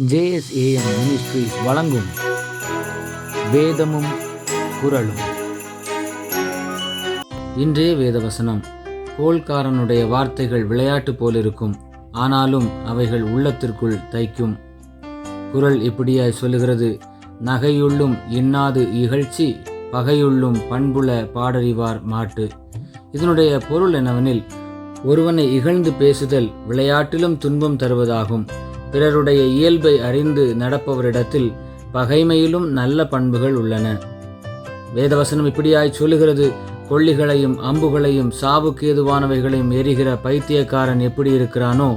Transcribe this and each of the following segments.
JSAM ministries வழங்கும் வேதமும் குரலும் இன்றைய வேதவசனம். கோல்காரனுடைய வார்த்தைகள் விளையாட்டு போலிருக்கும். ஆனாலும் அவைகள் உள்ளத்திற்குள் தைக்கும். குரல் இப்படியாய் சொல்லுகிறது? நகையுள்ளும் இன்னாது இகழ்ச்சி பகையுள்ளும் பண்புல பாடறிவார் மாட்டு. இதனுடைய பொருள் என்னவெனில் ஒருவனை இகழ்ந்து பேசுதல் விளையாட்டிலும் துன்பம் தருவதாகும். பிறருடைய இயல்பை அறிந்து நடப்பவரிடத்தில் பகைமையிலும் நல்ல பண்புகள் உள்ளன. வேதவசனம் இப்படியாய் சொல்லுகிறது கொள்ளிகளையும் அம்புகளையும் சாவுக்கு ஏதுவானவைகளையும் எரிகிற பைத்தியக்காரன் எப்படி இருக்கிறானோ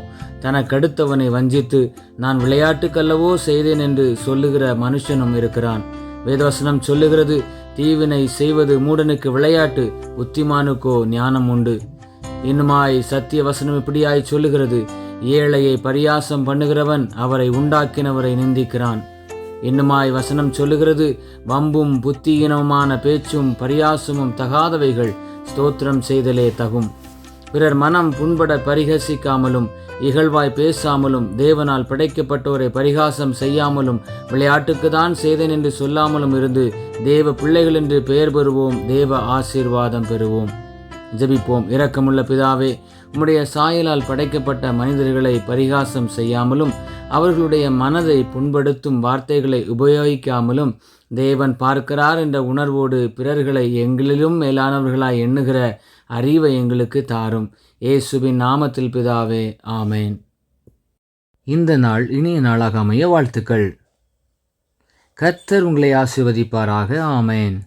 தனக்கடுத்தவனை வஞ்சித்து நான் விளையாட்டுக்கல்லவோ செய்தேன் என்று சொல்லுகிற மனுஷனும் இருக்கிறான். வேதவசனம் சொல்லுகிறது தீவினை செய்வது மூடனுக்கு விளையாட்டு புத்திமானுக்கோ ஞானம் உண்டு இன்னுமாய் சத்திய வசனம் இப்படியாய் சொல்லுகிறது ஏழையை பரியாசம் பண்ணுகிறவன் அவரை உண்டாக்கினவரை நிந்திக்கிறான். இன்னுமாய் வசனம் சொல்லுகிறது வம்பும் புத்தியினமான பேச்சும் பரியாசமும் தகாதவைகள் ஸ்தோத்திரம் செய்தலே தகும். பிறர் மனம் புண்பட பரிகசிக்காமலும் இகழ்வாய் பேசாமலும் தேவனால் படைக்கப்பட்டோரை பரிகாசம் செய்யாமலும் விளையாட்டுக்கு தான் செய்தேன் என்று சொல்லாமலும் இருந்து தேவ பிள்ளைகள் என்று பெயர் பெறுவோம் தேவ ஆசீர்வாதம் பெறுவோம். ஜெபிப்போம். இரக்கமுள்ள பிதாவே உம்முடைய சாயலால் படைக்கப்பட்ட மனிதர்களை பரிகாசம் செய்யாமலும் அவர்களுடைய மனதை புண்படுத்தும் வார்த்தைகளை உபயோகிக்காமலும் தேவன் பார்க்கிறார் என்ற உணர்வோடு பிறர்களை எங்களிலும் மேலானவர்களாய் எண்ணுகிற அறிவை எங்களுக்கு தாரும். இயேசுவின் நாமத்தில் பிதாவே ஆமேன். இந்த நாள் இனிய நாளாக அமைய வாழ்த்துக்கள். கர்த்தர் உங்களை ஆசிர்வதிப்பாராக. ஆமேன்.